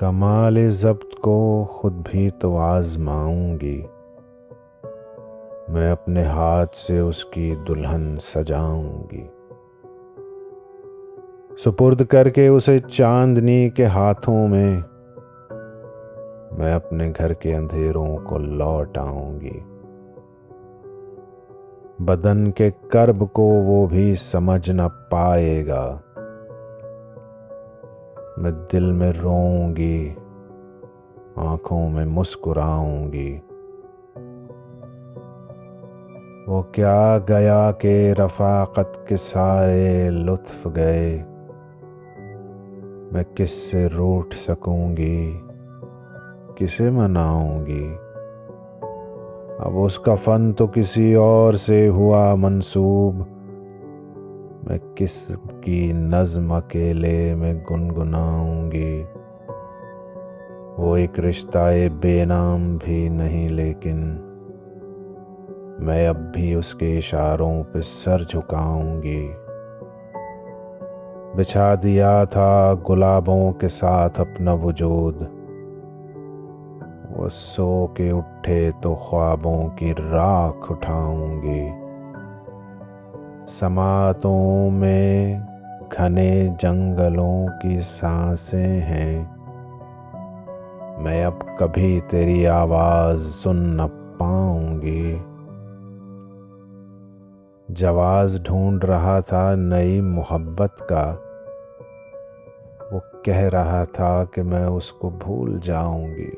کمال ضبط کو خود بھی تو آزماؤں گی۔ میں اپنے ہاتھ سے اس کی دلہن سجاؤں گی۔ سپرد کر کے اسے چاندنی کے ہاتھوں میں میں اپنے گھر کے اندھیروں کو لوٹ آؤں گی۔ بدن کے کرب کو وہ بھی سمجھ نہ پائے گا۔ میں دل میں روؤں گی، آنکھوں میں مسکراؤں گی۔ وہ کیا گیا کہ رفاقت کے سارے لطف گئے؟ میں کس سے روٹ سکوں گی؟ کسے مناؤں گی؟ اب اس کا فن تو کسی اور سے ہوا منسوب۔ میں کس کی نظم اکیلے میں گنگناؤں گی وہ ایک رشتہ بے نام بھی نہیں، لیکن میں اب بھی اس کے اشاروں پہ سر جھکاؤں گی بچھا دیا تھا گلابوں کے ساتھ اپنا وجود۔ وہ سو کے اٹھے تو خوابوں کی راکھ اٹھاؤں گی سماعتوں میں گھنے جنگلوں کی سانسیں ہیں۔ میں اب کبھی تیری آواز سن نہ پاؤں گی۔ جواز ڈھونڈ رہا تھا نئی محبت کا۔ وہ کہہ رہا تھا کہ میں اس کو بھول جاؤں گی۔